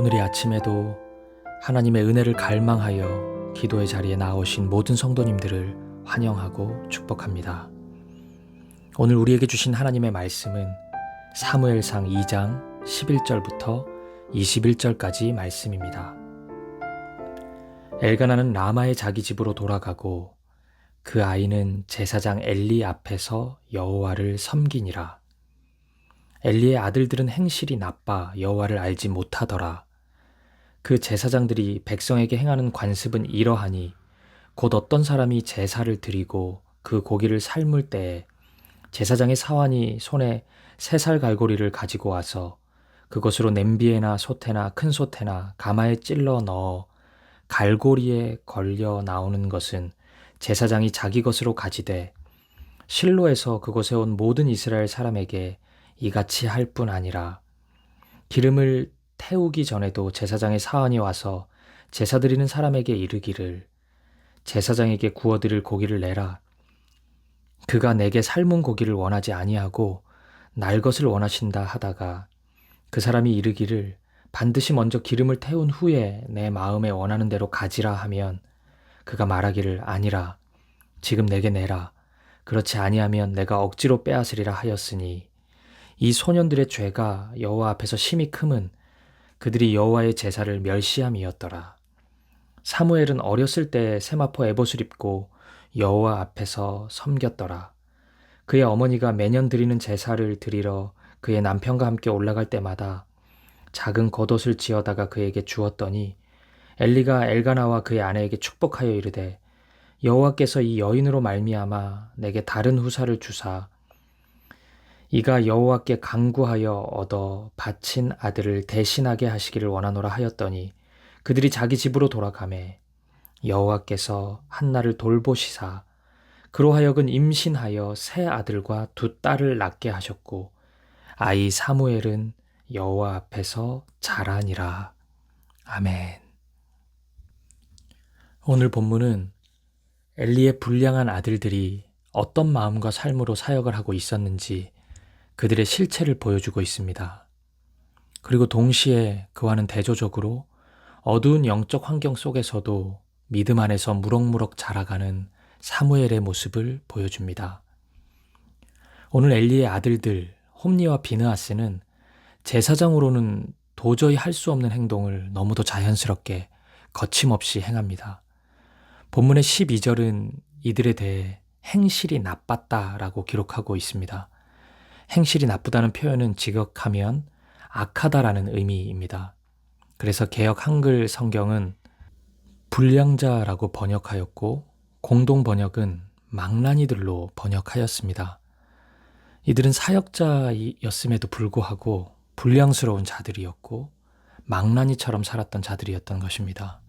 오늘 이 아침에도 하나님의 은혜를 갈망하여 기도의 자리에 나오신 모든 성도님들을 환영하고 축복합니다. 오늘 우리에게 주신 하나님의 말씀은 사무엘상 2장 11절부터 21절까지 말씀입니다. 엘가나는 라마의 자기 집으로 돌아가고 그 아이는 제사장 엘리 앞에서 여호와를 섬기니라. 엘리의 아들들은 행실이 나빠 여호와를 알지 못하더라. 그 제사장들이 백성에게 행하는 관습은 이러하니 곧 어떤 사람이 제사를 드리고 그 고기를 삶을 때에 제사장의 사환이 손에 세살 갈고리를 가지고 와서 그것으로 냄비에나 솥에나 큰 솥에나 가마에 찔러 넣어 갈고리에 걸려 나오는 것은 제사장이 자기 것으로 가지되 실로에서 그곳에 온 모든 이스라엘 사람에게 이같이 할 뿐 아니라 기름을 태우기 전에도 제사장의 사원이 와서 제사 드리는 사람에게 이르기를 제사장에게 구워 드릴 고기를 내라. 그가 내게 삶은 고기를 원하지 아니하고 날 것을 원하신다 하다가 그 사람이 이르기를 반드시 먼저 기름을 태운 후에 내 마음에 원하는 대로 가지라 하면 그가 말하기를 아니라 지금 내게 내라. 그렇지 아니하면 내가 억지로 빼앗으리라 하였으니 이 소년들의 죄가 여호와 앞에서 심히 크면 그들이 여호와의 제사를 멸시함이었더라. 사무엘은 어렸을 때 세마포 에봇을 입고 여호와 앞에서 섬겼더라. 그의 어머니가 매년 드리는 제사를 드리러 그의 남편과 함께 올라갈 때마다 작은 겉옷을 지어다가 그에게 주었더니 엘리가 엘가나와 그의 아내에게 축복하여 이르되 여호와께서 이 여인으로 말미암아 내게 다른 후사를 주사 이가 여호와께 강구하여 얻어 바친 아들을 대신하게 하시기를 원하노라 하였더니 그들이 자기 집으로 돌아가매 여호와께서 한나를 돌보시사 그로 하여금 임신하여 세 아들과 두 딸을 낳게 하셨고 아이 사무엘은 여호와 앞에서 자라니라 아멘. 오늘 본문은 엘리의 불량한 아들들이 어떤 마음과 삶으로 사역을 하고 있었는지 그들의 실체를 보여주고 있습니다. 그리고 동시에 그와는 대조적으로 어두운 영적 환경 속에서도 믿음 안에서 무럭무럭 자라가는 사무엘의 모습을 보여줍니다. 오늘 엘리의 아들들 홈니와 비느아스는 제사장으로는 도저히 할 수 없는 행동을 너무도 자연스럽게 거침없이 행합니다. 본문의 12절은 이들에 대해 행실이 나빴다라고 기록하고 있습니다. 행실이 나쁘다는 표현은 직역하면 악하다라는 의미입니다. 그래서 개혁 한글 성경은 불량자라고 번역하였고 공동 번역은 망나니들로 번역하였습니다. 이들은 사역자였음에도 불구하고 불량스러운 자들이었고 망나니처럼 살았던 자들이었던 것입니다.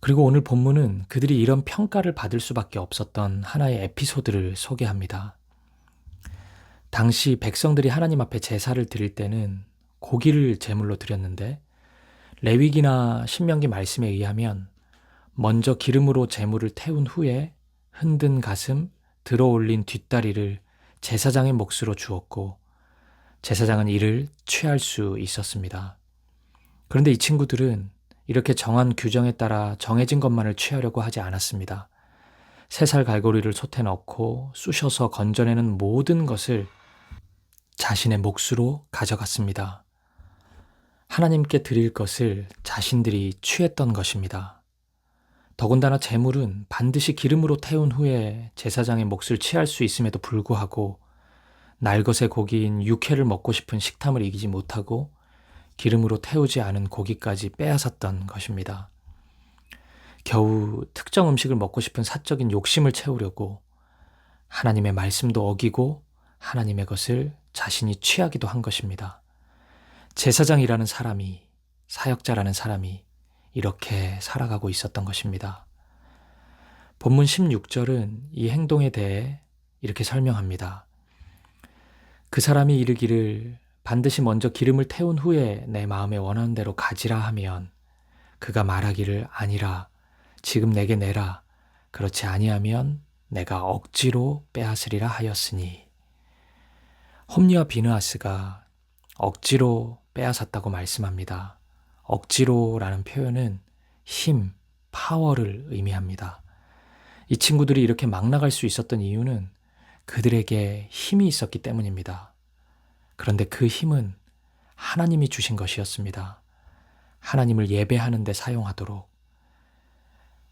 그리고 오늘 본문은 그들이 이런 평가를 받을 수밖에 없었던 하나의 에피소드를 소개합니다. 당시 백성들이 하나님 앞에 제사를 드릴 때는 고기를 제물로 드렸는데 레위기나 신명기 말씀에 의하면 먼저 기름으로 제물을 태운 후에 흔든 가슴, 들어 올린 뒷다리를 제사장의 몫으로 주었고 제사장은 이를 취할 수 있었습니다. 그런데 이 친구들은 이렇게 정한 규정에 따라 정해진 것만을 취하려고 하지 않았습니다. 세살 갈고리를 솥에 넣고 쑤셔서 건져내는 모든 것을 자신의 몫으로 가져갔습니다. 하나님께 드릴 것을 자신들이 취했던 것입니다. 더군다나 재물은 반드시 기름으로 태운 후에 제사장의 몫을 취할 수 있음에도 불구하고 날것의 고기인 육회를 먹고 싶은 식탐을 이기지 못하고 기름으로 태우지 않은 고기까지 빼앗았던 것입니다. 겨우 특정 음식을 먹고 싶은 사적인 욕심을 채우려고 하나님의 말씀도 어기고 하나님의 것을 자신이 취하기도 한 것입니다. 제사장이라는 사람이, 사역자라는 사람이 이렇게 살아가고 있었던 것입니다. 본문 16절은 이 행동에 대해 이렇게 설명합니다. 그 사람이 이르기를 반드시 먼저 기름을 태운 후에 내 마음에 원하는 대로 가지라 하면 그가 말하기를 아니라 지금 내게 내라 그렇지 아니하면 내가 억지로 빼앗으리라 하였으니 홈니와 비느아스가 억지로 빼앗았다고 말씀합니다. 억지로라는 표현은 힘, 파워를 의미합니다. 이 친구들이 이렇게 막 나갈 수 있었던 이유는 그들에게 힘이 있었기 때문입니다. 그런데 그 힘은 하나님이 주신 것이었습니다. 하나님을 예배하는 데 사용하도록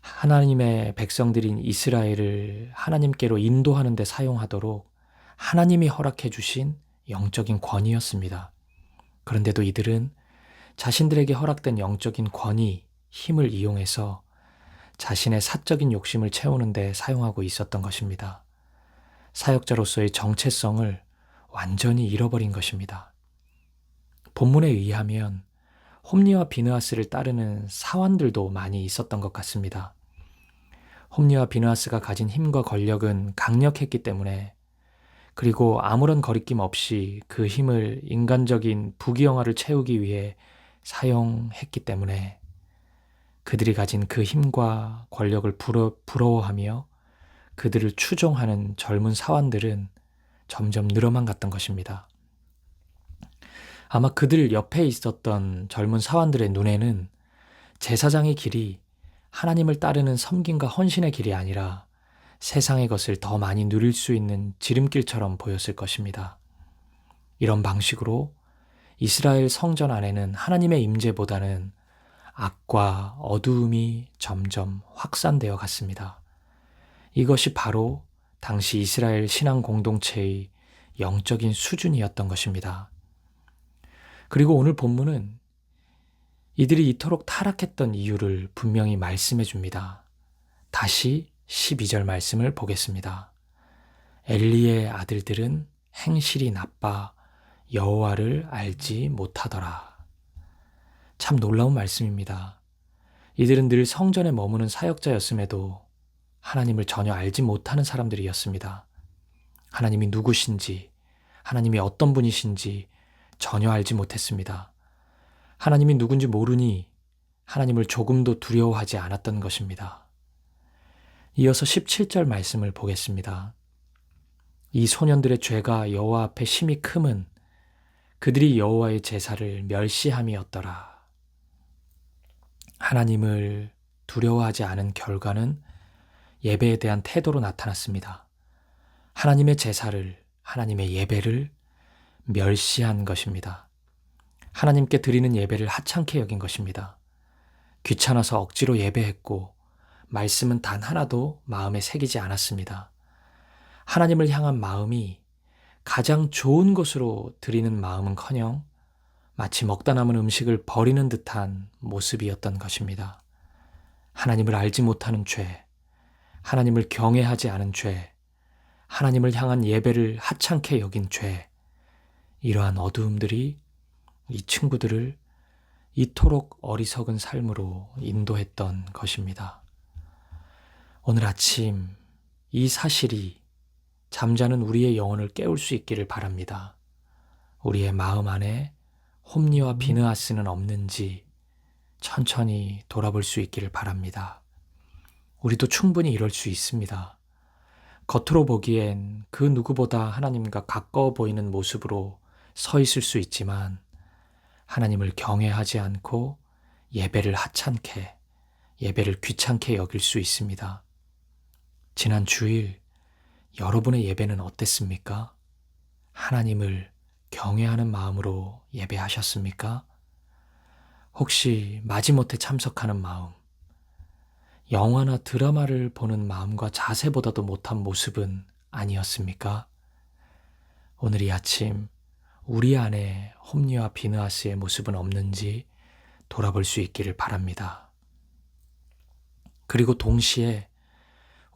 하나님의 백성들인 이스라엘을 하나님께로 인도하는 데 사용하도록 하나님이 허락해 주신 영적인 권위였습니다. 그런데도 이들은 자신들에게 허락된 영적인 권위, 힘을 이용해서 자신의 사적인 욕심을 채우는데 사용하고 있었던 것입니다. 사역자로서의 정체성을 완전히 잃어버린 것입니다. 본문에 의하면 홈리와 비느하스를 따르는 사환들도 많이 있었던 것 같습니다. 홈리와 비느하스가 가진 힘과 권력은 강력했기 때문에 그리고 아무런 거리낌 없이 그 힘을 인간적인 부귀영화를 채우기 위해 사용했기 때문에 그들이 가진 그 힘과 권력을 부러, 부러워하며 그들을 추종하는 젊은 사환들은 점점 늘어만 갔던 것입니다. 아마 그들 옆에 있었던 젊은 사환들의 눈에는 제사장의 길이 하나님을 따르는 섬김과 헌신의 길이 아니라 세상의 것을 더 많이 누릴 수 있는 지름길처럼 보였을 것입니다. 이런 방식으로 이스라엘 성전 안에는 하나님의 임재보다는 악과 어두움이 점점 확산되어 갔습니다. 이것이 바로 당시 이스라엘 신앙 공동체의 영적인 수준이었던 것입니다. 그리고 오늘 본문은 이들이 이토록 타락했던 이유를 분명히 말씀해 줍니다. 다시 12절 말씀을 보겠습니다. 엘리의 아들들은 행실이 나빠 여호와를 알지 못하더라. 참 놀라운 말씀입니다. 이들은 늘 성전에 머무는 사역자였음에도 하나님을 전혀 알지 못하는 사람들이었습니다. 하나님이 누구신지, 하나님이 어떤 분이신지 전혀 알지 못했습니다. 하나님이 누군지 모르니 하나님을 조금도 두려워하지 않았던 것입니다. 이어서 17절 말씀을 보겠습니다. 이 소년들의 죄가 여호와 앞에 심히 크면 그들이 여호와의 제사를 멸시함이었더라. 하나님을 두려워하지 않은 결과는 예배에 대한 태도로 나타났습니다. 하나님의 제사를, 하나님의 예배를 멸시한 것입니다. 하나님께 드리는 예배를 하찮게 여긴 것입니다. 귀찮아서 억지로 예배했고, 말씀은 단 하나도 마음에 새기지 않았습니다. 하나님을 향한 마음이 가장 좋은 것으로 드리는 마음은 커녕 마치 먹다 남은 음식을 버리는 듯한 모습이었던 것입니다. 하나님을 알지 못하는 죄, 하나님을 경외하지 않은 죄, 하나님을 향한 예배를 하찮게 여긴 죄, 이러한 어두움들이 이 친구들을 이토록 어리석은 삶으로 인도했던 것입니다. 오늘 아침 이 사실이 잠자는 우리의 영혼을 깨울 수 있기를 바랍니다. 우리의 마음 안에 홈리와 비느하스는 없는지 천천히 돌아볼 수 있기를 바랍니다. 우리도 충분히 이럴 수 있습니다. 겉으로 보기엔 그 누구보다 하나님과 가까워 보이는 모습으로 서 있을 수 있지만 하나님을 경외하지 않고 예배를 하찮게, 예배를 귀찮게 여길 수 있습니다. 지난 주일 여러분의 예배는 어땠습니까? 하나님을 경외하는 마음으로 예배하셨습니까? 혹시 마지못해 참석하는 마음, 영화나 드라마를 보는 마음과 자세보다도 못한 모습은 아니었습니까? 오늘 이 아침 우리 안에 홈리와 비느하스의 모습은 없는지 돌아볼 수 있기를 바랍니다. 그리고 동시에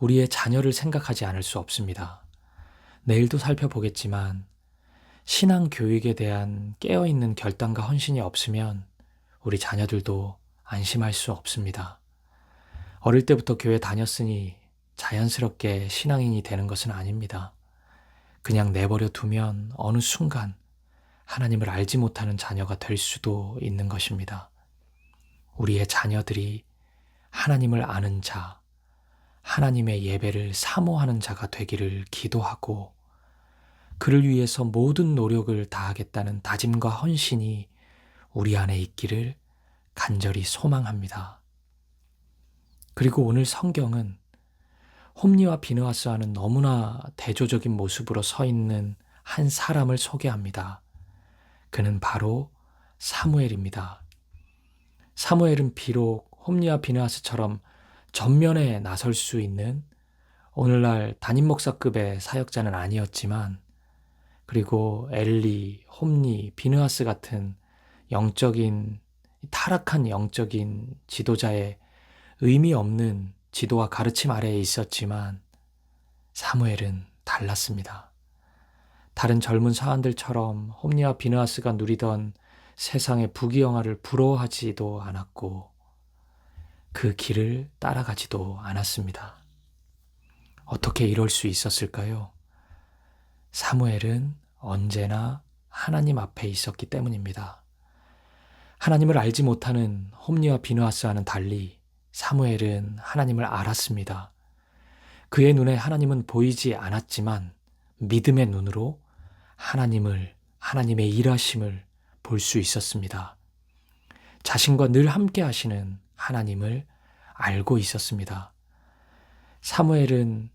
우리의 자녀를 생각하지 않을 수 없습니다. 내일도 살펴보겠지만 신앙 교육에 대한 깨어있는 결단과 헌신이 없으면 우리 자녀들도 안심할 수 없습니다. 어릴 때부터 교회 다녔으니 자연스럽게 신앙인이 되는 것은 아닙니다. 그냥 내버려 두면 어느 순간 하나님을 알지 못하는 자녀가 될 수도 있는 것입니다. 우리의 자녀들이 하나님을 아는 자, 하나님의 예배를 사모하는 자가 되기를 기도하고 그를 위해서 모든 노력을 다하겠다는 다짐과 헌신이 우리 안에 있기를 간절히 소망합니다. 그리고 오늘 성경은 홈리와 비느하스와는 너무나 대조적인 모습으로 서 있는 한 사람을 소개합니다. 그는 바로 사무엘입니다. 사무엘은 비록 홈리와 비느하스처럼 전면에 나설 수 있는 오늘날 담임 목사급의 사역자는 아니었지만 그리고 엘리, 홈리, 비느하스 같은 영적인 타락한 영적인 지도자의 의미 없는 지도와 가르침 아래에 있었지만 사무엘은 달랐습니다. 다른 젊은 사람들처럼 홈리와 비느하스가 누리던 세상의 부귀영화를 부러워하지도 않았고 그 길을 따라가지도 않았습니다. 어떻게 이럴 수 있었을까요? 사무엘은 언제나 하나님 앞에 있었기 때문입니다. 하나님을 알지 못하는 홈리와 비누아스와는 달리 사무엘은 하나님을 알았습니다. 그의 눈에 하나님은 보이지 않았지만 믿음의 눈으로 하나님을, 하나님의 일하심을 볼 수 있었습니다. 자신과 늘 함께 하시는 하나님을 알고 있었습니다. 사무엘은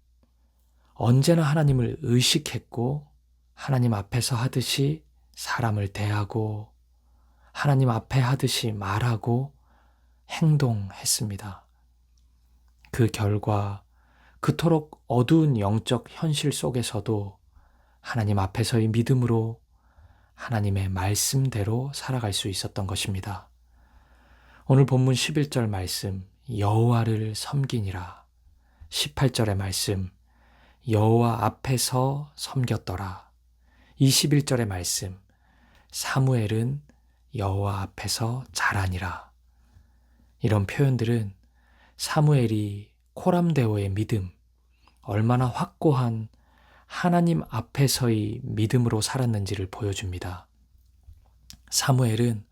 언제나 하나님을 의식했고 하나님 앞에서 하듯이 사람을 대하고 하나님 앞에 하듯이 말하고 행동했습니다. 그 결과 그토록 어두운 영적 현실 속에서도 하나님 앞에서의 믿음으로 하나님의 말씀대로 살아갈 수 있었던 것입니다. 오늘 본문 11절 말씀 여호와를 섬기니라. 18절의 말씀 여호와 앞에서 섬겼더라. 21절의 말씀 사무엘은 여호와 앞에서 자라니라. 이런 표현들은 사무엘이 코람데오의 믿음 얼마나 확고한 하나님 앞에서의 믿음으로 살았는지를 보여줍니다. 사무엘은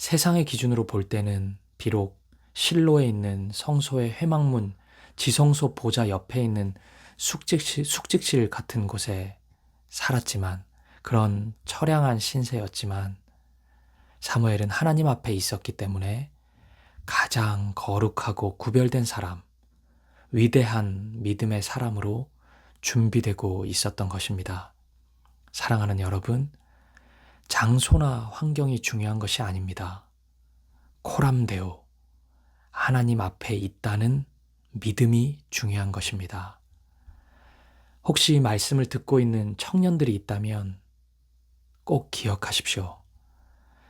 세상의 기준으로 볼 때는 비록 실로에 있는 성소의 회막문 지성소 보좌 옆에 있는 숙직실, 숙직실 같은 곳에 살았지만 그런 처량한 신세였지만 사무엘은 하나님 앞에 있었기 때문에 가장 거룩하고 구별된 사람, 위대한 믿음의 사람으로 준비되고 있었던 것입니다. 사랑하는 여러분, 장소나 환경이 중요한 것이 아닙니다. 코람데오, 하나님 앞에 있다는 믿음이 중요한 것입니다. 혹시 말씀을 듣고 있는 청년들이 있다면 꼭 기억하십시오.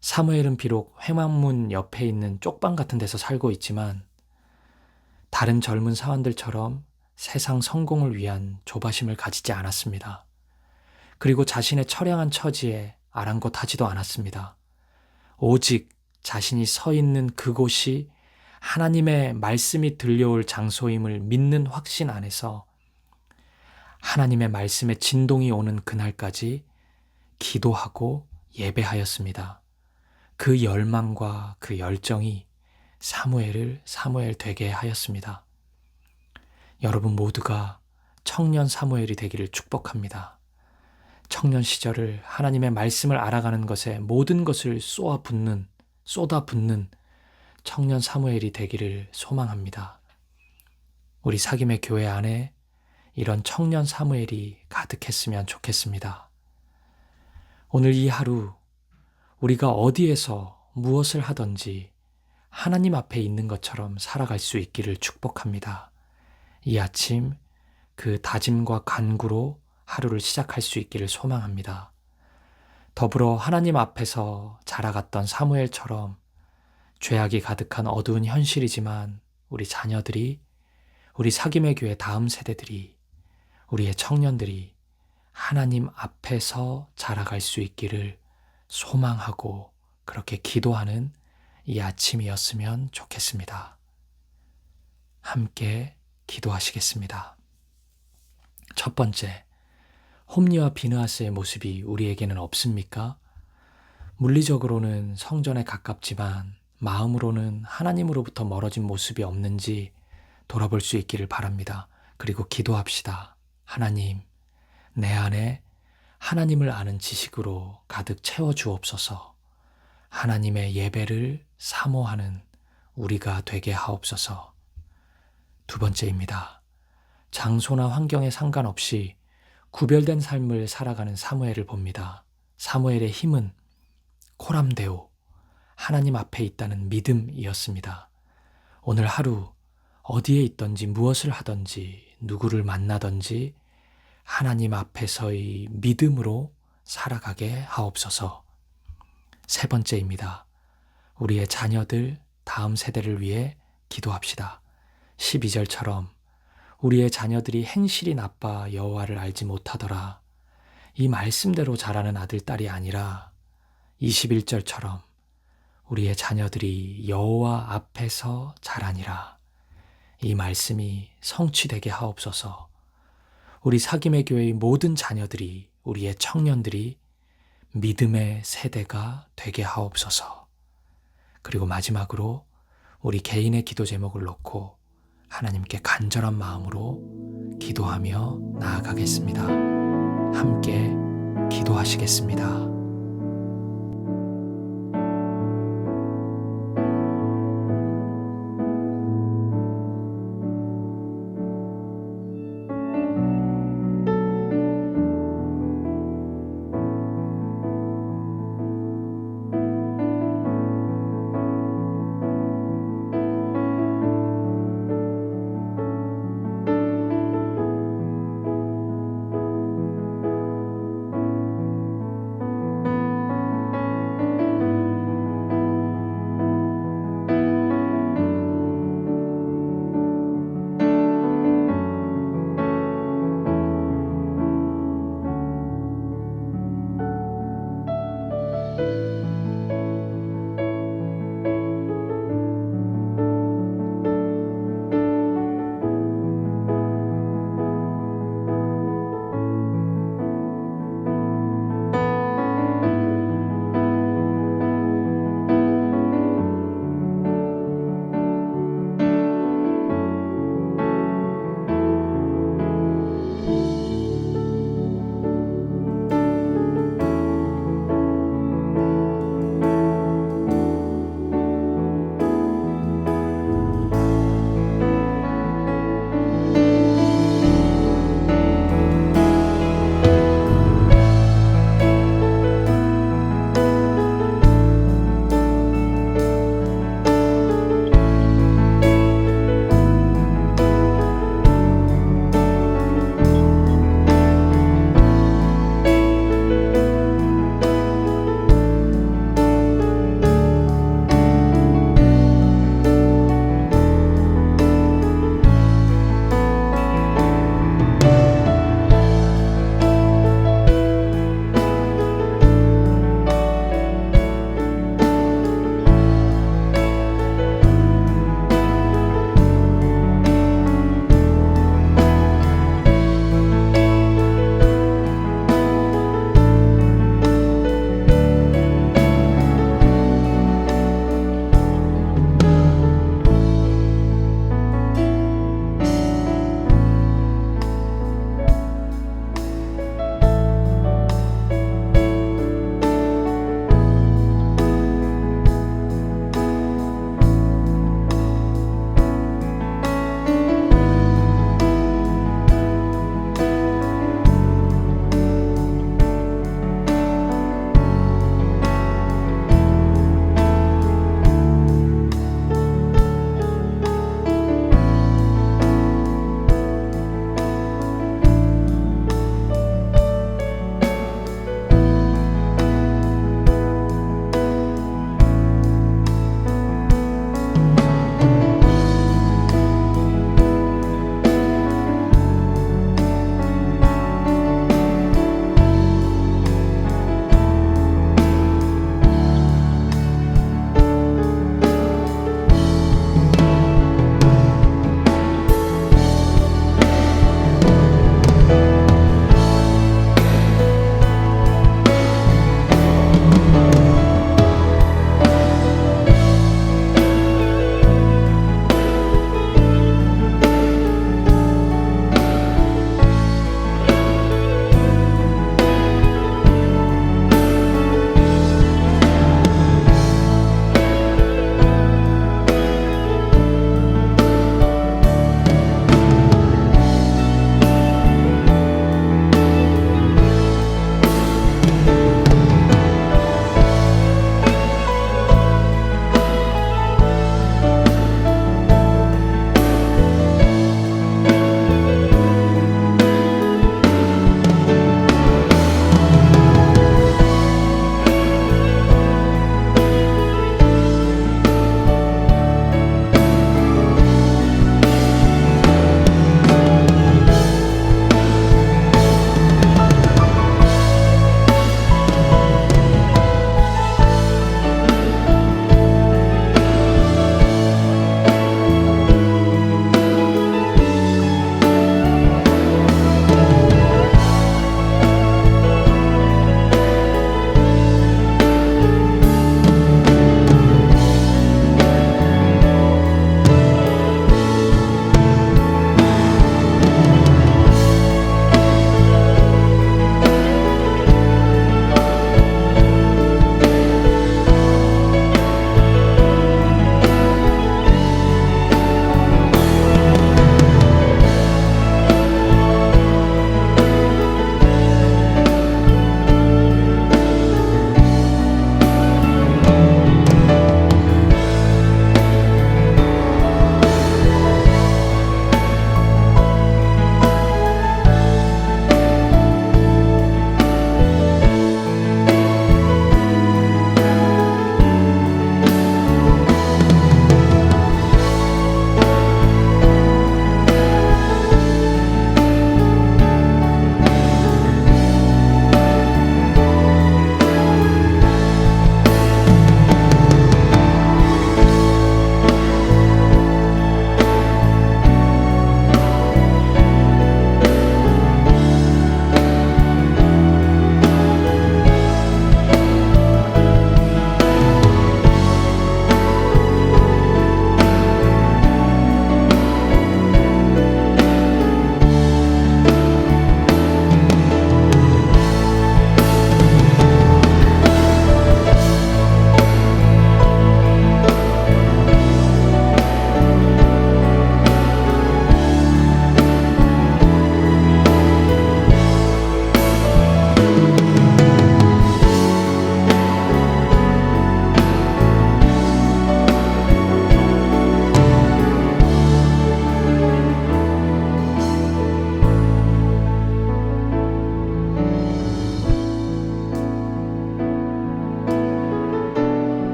사무엘은 비록 회망문 옆에 있는 쪽방 같은 데서 살고 있지만 다른 젊은 사원들처럼 세상 성공을 위한 조바심을 가지지 않았습니다. 그리고 자신의 처량한 처지에 아랑곳하지도 않았습니다. 오직 자신이 서 있는 그곳이 하나님의 말씀이 들려올 장소임을 믿는 확신 안에서 하나님의 말씀의 진동이 오는 그날까지 기도하고 예배하였습니다. 그 열망과 그 열정이 사무엘을 사무엘 되게 하였습니다. 여러분 모두가 청년 사무엘이 되기를 축복합니다. 청년 시절을 하나님의 말씀을 알아가는 것에 모든 것을 쏘아 붓는, 쏟아 붓는 청년 사무엘이 되기를 소망합니다. 우리 사김의 교회 안에 이런 청년 사무엘이 가득했으면 좋겠습니다. 오늘 이 하루 우리가 어디에서 무엇을 하든지 하나님 앞에 있는 것처럼 살아갈 수 있기를 축복합니다. 이 아침 그 다짐과 간구로 하루를 시작할 수 있기를 소망합니다. 더불어 하나님 앞에서 자라갔던 사무엘처럼 죄악이 가득한 어두운 현실이지만 우리 자녀들이 우리 사김의 교회 다음 세대들이 우리의 청년들이 하나님 앞에서 자라갈 수 있기를 소망하고 그렇게 기도하는 이 아침이었으면 좋겠습니다. 함께 기도하시겠습니다. 첫 번째, 홈리와 비느하스의 모습이 우리에게는 없습니까? 물리적으로는 성전에 가깝지만 마음으로는 하나님으로부터 멀어진 모습이 없는지 돌아볼 수 있기를 바랍니다. 그리고 기도합시다. 하나님, 내 안에 하나님을 아는 지식으로 가득 채워 주옵소서. 하나님의 예배를 사모하는 우리가 되게 하옵소서. 두 번째입니다. 장소나 환경에 상관없이 구별된 삶을 살아가는 사무엘을 봅니다. 사무엘의 힘은 코람데오, 하나님 앞에 있다는 믿음이었습니다. 오늘 하루 어디에 있든지 무엇을 하든지 누구를 만나든지 하나님 앞에서의 믿음으로 살아가게 하옵소서. 세 번째입니다. 우리의 자녀들, 다음 세대를 위해 기도합시다. 12절처럼 우리의 자녀들이 행실이 나빠 여호와를 알지 못하더라. 이 말씀대로 자라는 아들, 딸이 아니라 21절처럼 우리의 자녀들이 여호와 앞에서 자라니라. 이 말씀이 성취되게 하옵소서. 우리 사김의 교회의 모든 자녀들이 우리의 청년들이 믿음의 세대가 되게 하옵소서. 그리고 마지막으로 우리 개인의 기도 제목을 놓고 하나님께 간절한 마음으로 기도하며 나아가겠습니다. 함께 기도하시겠습니다.